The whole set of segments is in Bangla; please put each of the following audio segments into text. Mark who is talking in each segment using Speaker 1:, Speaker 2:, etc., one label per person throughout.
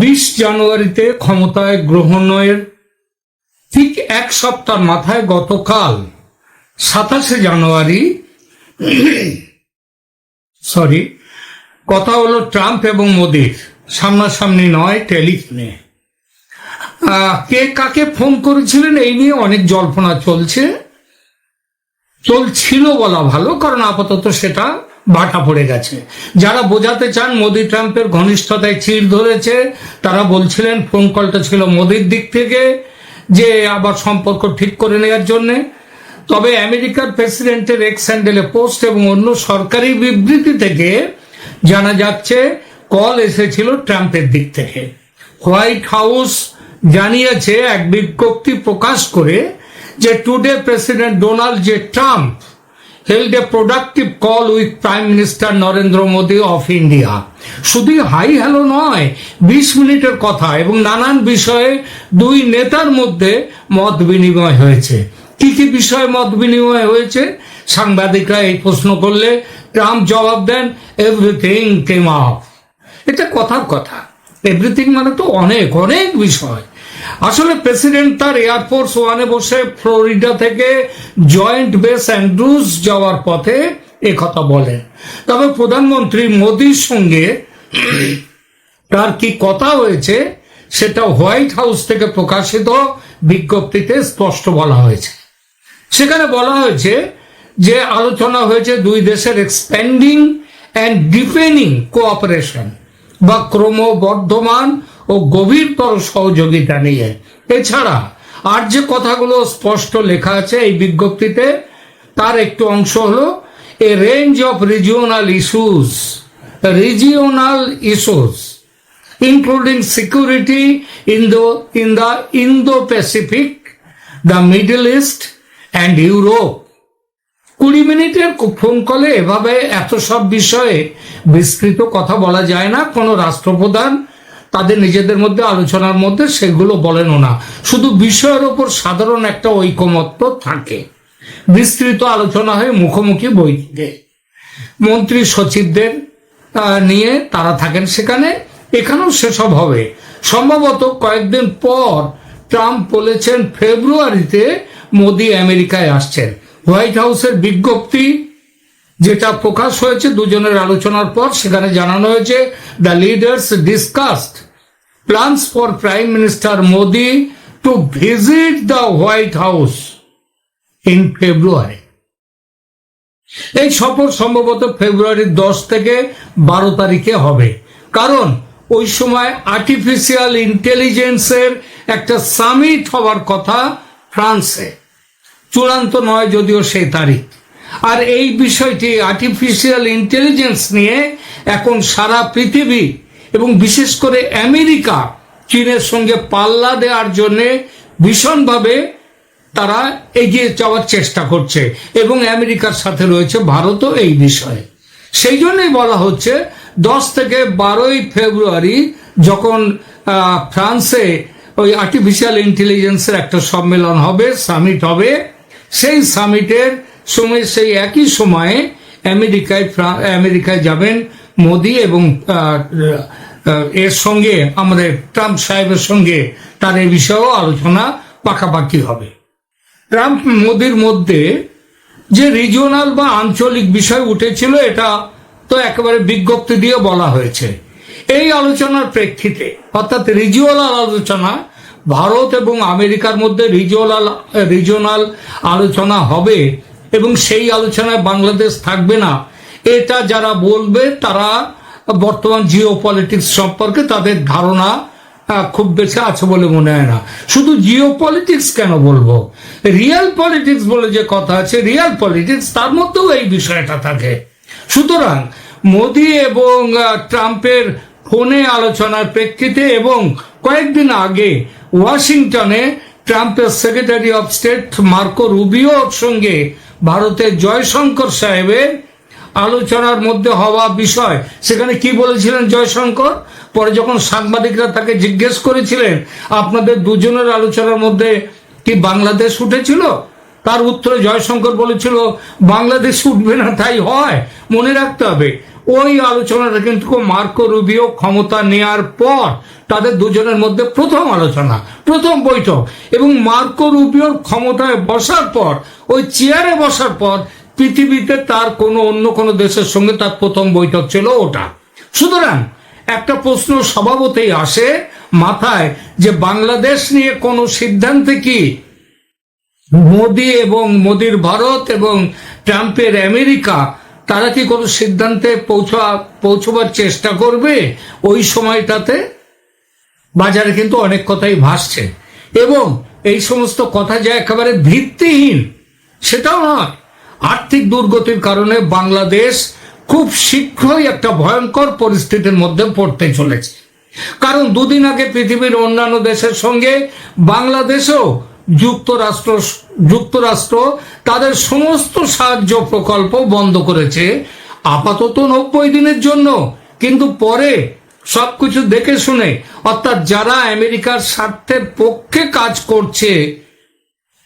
Speaker 1: বিশ জানুয়ারিতে ক্ষমতায় গ্রহণের ঠিক এক সপ্তাহ মাথায় গতকাল সাতাশে জানুয়ারি, সরি, কথা হলো ট্রাম্প এবং মোদির, সামনাসামনি নয়, টেলিফোনে। কে কাকে ফোন করেছিলেন এই নিয়ে অনেক জল্পনা চলছে। চলছিল বলা ভালো, কারণ আপাতত সেটা ভাটা পড়ে গেছে। যারা বোঝাতে চান মোদি ট্রাম্পের ঘনিষ্ঠতায় চির ধরেছে, তারা বলছিলেন ফোন কলটা ছিল মোদির দিক থেকে, যে আবার সম্পর্ক ঠিক করে নেওয়ার জন্যে। তবে আমেরিকার প্রেসিডেন্টের এক্স হ্যান্ডেলে পোস্ট এবং অন্য সরকারি বিবৃতি থেকে জানা যাচ্ছে কল এসেছিল ট্রাম্পের দিক থেকে। হোয়াইট হাউস জানিয়েছে, এক বিজ্ঞপ্তি প্রকাশ করে যে today President Donald J Trump held a productive call with Prime Minister Narendra Modi of India শুধু হাই হ্যালো নয়, বিশ মিনিটের কথা এবং নানান বিষয়ে দুই নেতার মধ্যে মত বিনিময় হয়েছে। কি কি বিষয়ে মত বিনিময় হয়েছে? সাংবাদিকরা এই প্রশ্ন করলে ট্রাম্প জবাব দেন এভরিথিং কেম আপ এটা কথার কথা। এভরিথিং মানে তো অনেক অনেক বিষয়। আসলে প্রেসিডেন্ট তার এয়ারফোর্স ওয়ানে বসে ফ্লোরিডা থেকে জয়েন্ট বেস অ্যান্ড্রুজ যাওয়ার পথে এ কথা বলেন তবে প্রধানমন্ত্রী মোদির সঙ্গে তার কি কথা হয়েছে, সেটা হোয়াইট হাউস থেকে প্রকাশিত বিজ্ঞপ্তিতে স্পষ্ট বলা হয়েছে। সেখানে বলা হয়েছে যে, আলোচনা হয়েছে দুই দেশের এক্সপ্যান্ডিং অ্যান্ড ডিফেনিং কোঅপারেশন বা ক্রমবর্ধমান ও গভীরতর সহযোগিতা নিয়ে এছাড়া আর যে কথাগুলো স্পষ্ট লেখা আছে এই বিজ্ঞপ্তিতে তার একটু অংশ হলো a range of regional issues regional issues including security in the in the Indo-Pacific, the Middle East, and Europe. কুড়ি মিনিটের ফোন কলে এভাবে এত সব বিষয়ে বিস্তৃত কথা বলা যায় না। কোনো রাষ্ট্রপ্রধান তাদের নিজেদের মধ্যে, আলোচনার মধ্যে সেগুলো বলেনও না। শুধু বিষয়ের ওপর সাধারণ একটা ঐকমত্য থাকে। বিস্তৃত আলোচনা হয় মুখোমুখি বৈঠকে মন্ত্রী সচিবদের নিয়ে তারা থাকেন সেখানে। এখানেও সেসব হবে। সম্ভবত কয়েকদিন পর ট্রাম্প বলেছেন ফেব্রুয়ারিতে মোদি আমেরিকায় আসছেন। হোয়াইট হাউসের বিজ্ঞপ্তি যেটা প্রকাশ হয়েছে দুজনের আলোচনার পর, সেখানে জানানো হয়েছে the leaders discussed plans for Prime Minister Modi to visit the White House in February এই সফর সম্ভবত ফেব্রুয়ারির দশ থেকে বারো তারিখে হবে। কারণ ওই সময় আর্টিফিশিয়াল ইন্টেলিজেন্সের একটা সামিট হওয়ার কথা ফ্রান্সে। চূড়ান্ত নয় যদিও সেই তারিখ। আর এই বিষয়টি আর্টিফিশিয়াল ইন্টেলিজেন্স নিয়ে এখন সারা পৃথিবী এবং বিশেষ করে আমেরিকা চীনের সঙ্গে পাল্লা দেওয়ার জন্যে ভীষণভাবে তারা এগিয়ে যাওয়ার চেষ্টা করছে এবং আমেরিকার সাথে রয়েছে ভারতও এই বিষয়ে। সেই জন্যই বলা হচ্ছে, দশ থেকে বারোই ফেব্রুয়ারি যখন ফ্রান্সে ওই আর্টিফিশিয়াল ইন্টেলিজেন্সের একটা সম্মেলন হবে সামিট হবে সেই সামিটের সময়, সেই একই সময়ে আমেরিকায় আমেরিকায় যাবেন মোদি এবং এর সঙ্গে আমাদের ট্রাম্প সাহেবের সঙ্গে তার এই বিষয়েও আলোচনা পাকাপাকি হবে। ট্রাম্প মোদির মধ্যে যে রিজিওনাল বা আঞ্চলিক বিষয় উঠেছিল, এটা তো একেবারে বিজ্ঞপ্তি দিয়ে বলা হয়েছে। এই আলোচনার প্রেক্ষিতে, অর্থাৎ রিজিওনাল আলোচনা ভারত এবং আমেরিকার মধ্যে রিজিওনাল রিজিওনাল আলোচনা হবে এবং সেই আলোচনায় বাংলাদেশ থাকবে না। এটা যারা বলবে, তারা বর্তমান জিও পলিটিক্স সম্পর্কে তাদের ধারণা খুব বেশি আছে বলে মনে হয় না। শুধু জিও পলিটিক্স কেন বলব? রিয়েল পলিটিক্স বলে যে কথা আছে রিয়েল পলিটিক্স তার মধ্যেও এই বিষয়টা থাকে। সুতরাং মোদি এবং ট্রাম্পের ফোনে আলোচনার প্রেক্ষিতে এবং কয়েকদিন আগে ওয়াশিংটনে ট্রাম্পের সেক্রেটারি অফ স্টেট মার্কো রুবিওর সঙ্গে ভারতের জয়শঙ্কর সাহেবের আলোচনার মধ্যে হওয়া বিষয়। সেখানে কি বলেছিলেন জয়শঙ্কর? পরে যখন সাংবাদিকরা তাকে জিজ্ঞেস করেছিলেন, আপনাদের দুজনের আলোচনার মধ্যে কি বাংলাদেশ উঠেছিল? তার উত্তরে জয়শঙ্কর বলেছিল, বাংলাদেশ উঠবে না, তাই হয়। মনে রাখতে হবে। ওই আলোচনাটা কিন্তু মার্কো রুবিও ক্ষমতা নেয়ার পর তাদের দুজনের মধ্যে প্রথম আলোচনা, প্রথম বৈঠক। এবং মার্কো রুবিওর ক্ষমতায় বসার পর, ওই চেয়ারে বসার পর পৃথিবীতে তার কোনো অন্য কোনো দেশের সঙ্গে তার প্রথম বৈঠক ছিল ওটা। সুতরাং একটা প্রশ্ন স্বভাবতেই আসে মাথায় যে বাংলাদেশ নিয়ে কোনো সিদ্ধান্তে কি মোদি এবং মোদির ভারত এবং ট্রাম্পের আমেরিকা তারা কি কোনো সিদ্ধান্তে পৌঁছা, পৌঁছবার চেষ্টা করবে? ওই সময়টাতে বাজারে কিন্তু অনেক কথাই ভাসছে। এবং এই সমস্ত কথা যা একেবারে ভিত্তিহীন, সেটাও নয়। আর্থিক দুর্গতির কারণে বাংলাদেশ খুব শীঘ্রই একটা ভয়ঙ্কর পরিস্থিতির মধ্যে পড়তে চলেছে। কারণ দুদিন আগে পৃথিবীর অন্যান্য দেশের সঙ্গে বাংলাদেশও যুক্তরাষ্ট্র যুক্তরাষ্ট্র তাদের সমস্ত সাহায্য প্রকল্প বন্ধ করেছে। আপাতত নব্বই দিনের জন্য। কিন্তু পরে সবকিছু দেখে শুনে, অর্থাৎ যারা আমেরিকার স্বার্থের পক্ষে কাজ করছে,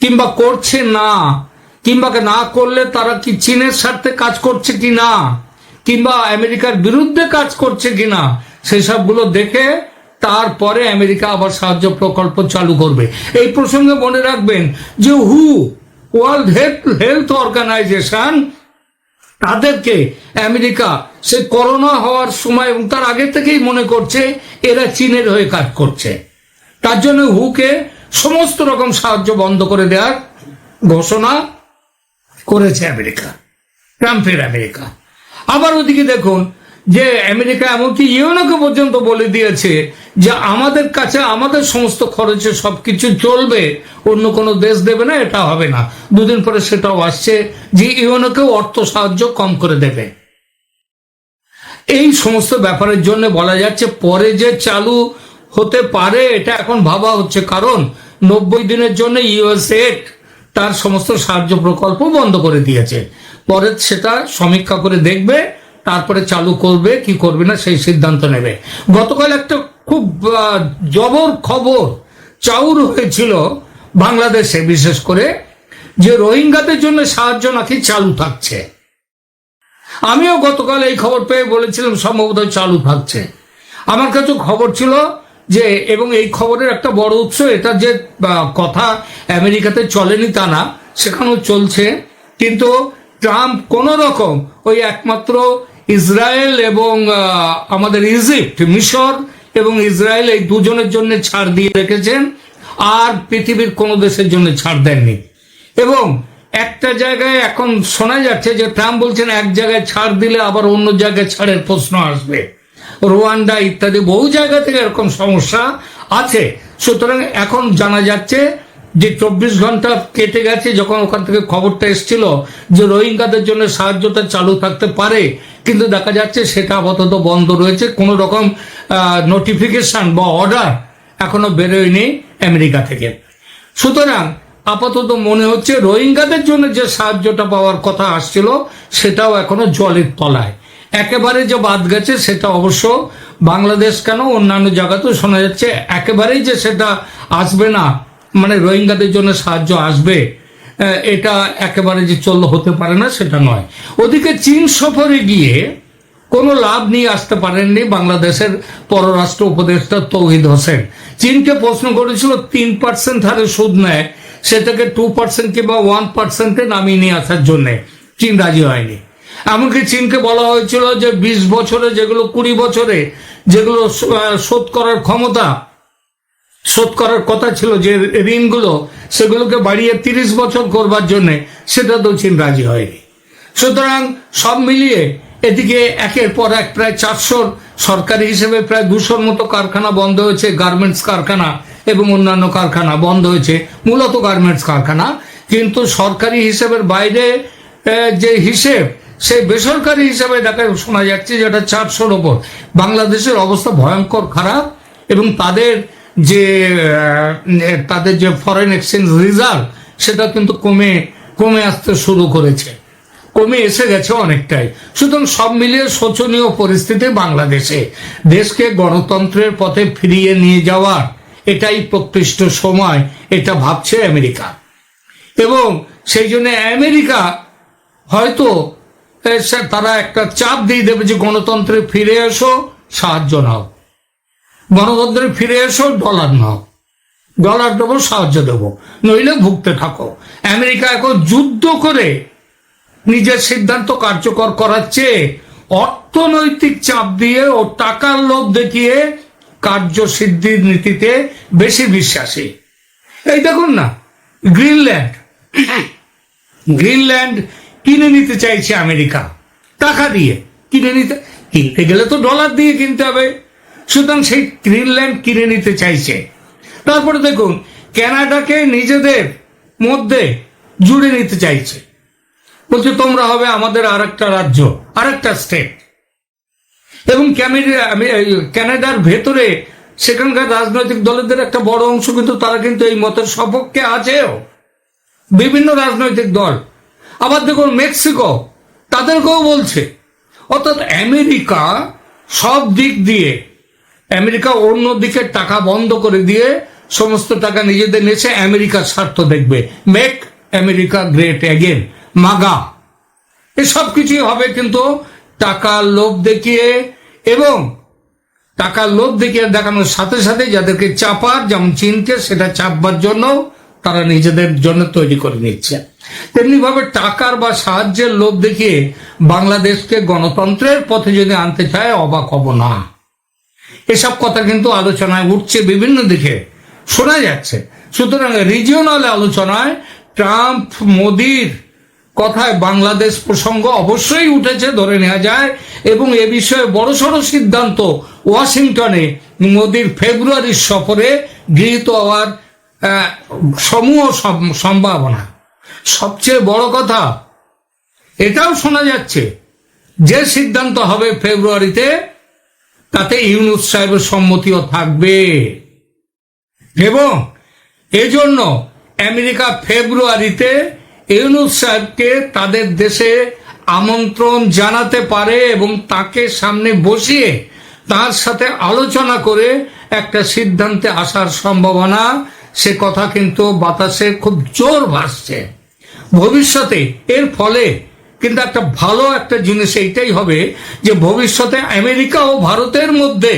Speaker 1: কিংবা করছে না, কিংবা না করলে তারা কি চীনের স্বার্থে কাজ করছে কি না কিংবা আমেরিকার বিরুদ্ধে কাজ করছে কিনা, সেসবগুলো দেখে তারপরে আমেরিকা আবার সাহায্য প্রকল্প চালু করবে। এই প্রসঙ্গে মনে রাখবেন যে হু ওয়ার্ল্ড হেলথ হেলথ অর্গানাইজেশন তাদেরকে আমেরিকা, সে করোনা হওয়ার সময় এবং তার আগে থেকেই মনে করছে, এরা চীনের হয়ে কাজ করছে। তার জন্য হুকে সমস্ত রকম সাহায্য বন্ধ করে দেওয়ার ঘোষণা করেছে আমেরিকা, ট্রাম্পের আমেরিকা। আবার ওদিকে দেখুন যে আমেরিকা এমনকি ইউনোকে পর্যন্ত বলে দিয়েছে যে আমাদের কাছে, আমাদের সমস্ত খরচে সব কিছু চলবে, অন্য কোনো দেশ দেবে না, এটা হবে না। দুদিন পরে সেটাও আসছে যে ইউনোকেও অর্থ সাহায্য কম করে দেবে। এই সমস্ত ব্যাপারের জন্য বলা যাচ্ছে, পরে যে চালু হতে পারে, এটা এখন ভাবা হচ্ছে। কারণ নব্বই দিনের জন্য ইউএসএ তার সমস্ত সাহায্য প্রকল্প বন্ধ করে দিয়েছে। পরে সেটা সমীক্ষা করে দেখবে, তারপরে চালু করবে, কি করবে না, সেই সিদ্ধান্ত নেবে। গতকাল একটা খুব জবর খবর চাউর হয়েছিল বাংলাদেশে, বিশেষ করে যে রোহিঙ্গাদের জন্য সাহায্য নাকি চালু থাকছে। আমিও গতকাল এই খবর পেয়ে বলেছিলাম সম্ভবত চালু থাকছে। আমার কাছে খবর ছিল যে, এবং এই খবরের একটা বড় উৎস, এটা যে কথা আমেরিকাতে চলেনি তা না, সেখানেও চলছে। কিন্তু ট্রাম্প কোন রকম ওই একমাত্র ইসরায়েল এবং আমাদের ইজিপ্ট মিশর এবং ইসরায়েল এই দুজনের জন্য ছাড় দিয়ে রেখেছেন, আর পৃথিবীর কোনো দেশের জন্য ছাড় দেননি। এবং একটা জায়গায় এখন শোনা যাচ্ছে যে ট্রাম্প বলছেন, এক জায়গায় ছাড় দিলে আবার অন্য জায়গায় ছাড়ের প্রশ্ন আসবে। রোয়ান্ডা ইত্যাদি বহু জায়গা থেকে এরকম সমস্যা আছে। সুতরাং এখন জানা যাচ্ছে যে চব্বিশ ঘণ্টা কেটে গেছে, যখন ওখান থেকে খবরটা এসেছিল যে রোহিঙ্গাদের জন্য সাহায্যটা চালু থাকতে পারে, কিন্তু দেখা যাচ্ছে সেটা আপাতত বন্ধ রয়েছে। কোনো রকম নোটিফিকেশন বা অর্ডার এখনও বেরোয়নি আমেরিকা থেকে। সুতরাং আপাতত মনে হচ্ছে রোহিঙ্গাদের জন্য যে সাহায্যটা পাওয়ার কথা আসছিল, সেটাও এখনও জলের তলায়। একেবারে যে বাদ গেছে, সেটা অবশ্য বাংলাদেশ কেন? অন্যান্য জায়গাতেও শোনা যাচ্ছে, একেবারেই যে সেটা আসবে না মানে রোহিঙ্গাদের জন্য সাহায্য আসবে এটা একেবারে যে চললে হতে পারে না, সেটা নয়। ওদিকে চীন সফরে গিয়ে কোনো লাভ নিয়ে আসতে পারেননি বাংলাদেশের পররাষ্ট্র উপদেষ্টা তৌহিদ হোসেন। চীনকে প্রশ্ন করেছিল, তিন পার্সেন্ট হারে সুদ নেয়, সেটাকে টু পার্সেন্ট কিংবা ওয়ান পার্সেন্টে নামিয়ে নিয়ে আসার জন্য চীন রাজি হয়নি। এমনকি চীনকে বলা হয়েছিল যে বিশ বছরে যেগুলো কুড়ি বছরে যেগুলো শোধ করার ক্ষমতা শোধ করার কথা ছিল যে ঋণগুলো সেগুলোকে বাড়িয়ে তিরিশ বছর করবার জন্যে সেটা তো রাজি হয়নি। সুতরাং সব মিলিয়ে এদিকে একের পর এক প্রায় চারশোর সরকারি হিসেবে প্রায় দুশোর মতো কারখানা বন্ধ হয়েছে, গার্মেন্টস কারখানা এবং অন্যান্য কারখানা বন্ধ হয়েছে, মূলত গার্মেন্টস কারখানা। কিন্তু সরকারি হিসেবের বাইরে যে হিসেব, সেই বেসরকারি হিসেবে দেখা শোনা যাচ্ছে যেটা চারশোর ওপর। বাংলাদেশের অবস্থা ভয়ঙ্কর, খারাপ এবং তাদের যে তাদের যে ফরেন এক্সচেঞ্জ রিজার্ভ সেটা কিন্তু কমে কমে আসতে শুরু করেছে। কমে এসে গেছে অনেকটাই। সুতরাং সব মিলিয়ে শোচনীয় পরিস্থিতি বাংলাদেশে। দেশকে গণতন্ত্রের পথে ফিরিয়ে নিয়ে যাওয়ার এটাই প্রকৃষ্ট সময়, এটা ভাবছে আমেরিকা। এবং সেই জন্য আমেরিকা হয়তো তারা একটা চাপ দিয়ে দেবে যে গণতন্ত্রে ফিরে এসো, সাহায্য নাও। গণতন্ত্রে ফিরে এসো, ডলার নাও। ডলার দেবো, সাহায্য দেবো। নইলে ভুগতে থাকো। আমেরিকা এখন যুদ্ধ করে নিজের সিদ্ধান্ত কার্যকর করার চেয়ে অর্থনৈতিক চাপ দিয়ে ও টাকার লোভ দেখিয়ে কার্যসিদ্ধির নীতিতে বেশি বিশ্বাসী। এই দেখুন না, গ্রিনল্যান্ড। গ্রিনল্যান্ড কিনে নিতে চাইছে আমেরিকা। টাকা দিয়ে কিনে নিতে কিনতে গেলে তো ডলার দিয়ে কিনতে হবে। সুতরাং সেই গ্রিনল্যান্ড কিনে নিতে চাইছে। তারপরে দেখুন কানাডাকে নিজেদের মধ্যে জুড়ে নিতে চাইছে। বলছে, তোমরা হবে আমাদের আরেকটা রাজ্য আর একটা স্টেট এবং কানাডার ভেতরে সেখানকার রাজনৈতিক দলেদের একটা বড় অংশ কিন্তু তারা কিন্তু এই মতের সপক্ষে আছেও। বিভিন্ন রাজনৈতিক দল। আবার দেখুন মেক্সিকো তাদেরকেও বলছে, অর্থাৎ আমেরিকা সব দিক দিয়ে আমেরিকা অন্য দিকে টাকা বন্ধ করে দিয়ে সমস্ত টাকা নিজেদের নিয়েছে আমেরিকার স্বার্থ দেখবে। Make America great again MAGA এসব কিছুই হবে কিন্তু টাকার লোভ দেখিয়ে এবং টাকার লোভ দেখিয়ে দেখানোর সাথে সাথে যাদেরকে চাপার, যেমন চীনকে, সেটা চাপবার জন্য তারা নিজেদের জন্য তৈরি করে নিচ্ছে। তেমনি ভাবে টাকার বা সাহায্যের লোভ দেখিয়ে বাংলাদেশকে গণতন্ত্রের পথে যদি আনতে চায়, অবাক হব না। এসব কথা কিন্তু আলোচনায় উঠছে বিভিন্ন দিকে। শোনা যাচ্ছে। সুতরাং রিজিওনাল আলোচনায় ট্রাম্প, মোদির কথায় বাংলাদেশ প্রসঙ্গ অবশ্যই উঠেছে, ধরে নেওয়া যায়। এবং এ বিষয়ে বড়সড় সিদ্ধান্ত ওয়াশিংটনে মোদির ফেব্রুয়ারির সফরে গৃহীত হওয়ার সমূহ সম- সম্ভাবনা। সবচেয়ে বড় কথা, এটাও শোনা যাচ্ছে। যে সিদ্ধান্ত হবে ফেব্রুয়ারিতে তাতে ইউনুস সাহেবের সম্মতিও থাকবে। এবং এজন্য আমেরিকা ফেব্রুয়ারিতে ইউনুস সাহেবকে তাদের দেশে আমন্ত্রণ জানাতে পারে এবং তাকে সামনে বসিয়ে তার সাথে আলোচনা করে একটা সিদ্ধান্তে আসার সম্ভাবনা, সে কথা কিন্তু বাতাসে খুব জোর ভাসছে। ভবিষ্যতে এর ফলে কিন্তু একটা ভালো একটা জিনিস এইটাই হবে যে ভবিষ্যতে আমেরিকা ও ভারতের মধ্যে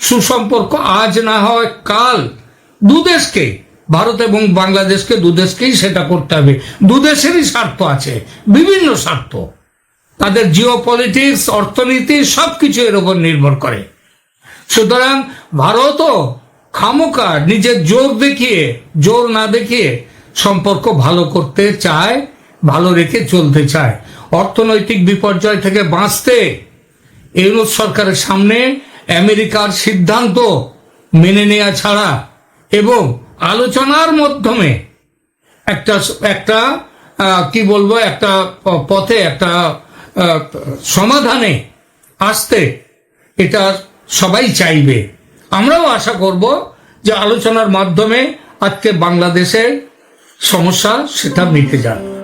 Speaker 1: সুসম্পর্ক আজ না হয় কাল। দুদেশকে ভারত এবং বাংলাদেশকে দুদেশকেই সেটা করতে হবে। দুদেশেরই স্বার্থ আছে, বিভিন্ন স্বার্থ। তাদের জিও পলিটিক্স অর্থনীতি সবকিছু এর উপর নির্ভর করে। সুতরাং ভারতও খামোকা নিজের জোর দেখিয়ে, জোর না দেখিয়ে সম্পর্ক ভালো করতে চায়, ভালো রেখে চলতে চায়। অর্থনৈতিক বিপর্যয় থেকে বাঁচতে ইউনুস সরকারের সামনে আমেরিকার সিদ্ধান্ত মেনে নেওয়া ছাড়া এবং আলোচনার মাধ্যমে একটা একটা কি বলব, একটা পথে, একটা সমাধানে আসতে এটা সবাই চাইবে। আমরাও আশা করব যে আলোচনার মাধ্যমে আজকে বাংলাদেশের সমস্যা সেটা মিটে যাবে।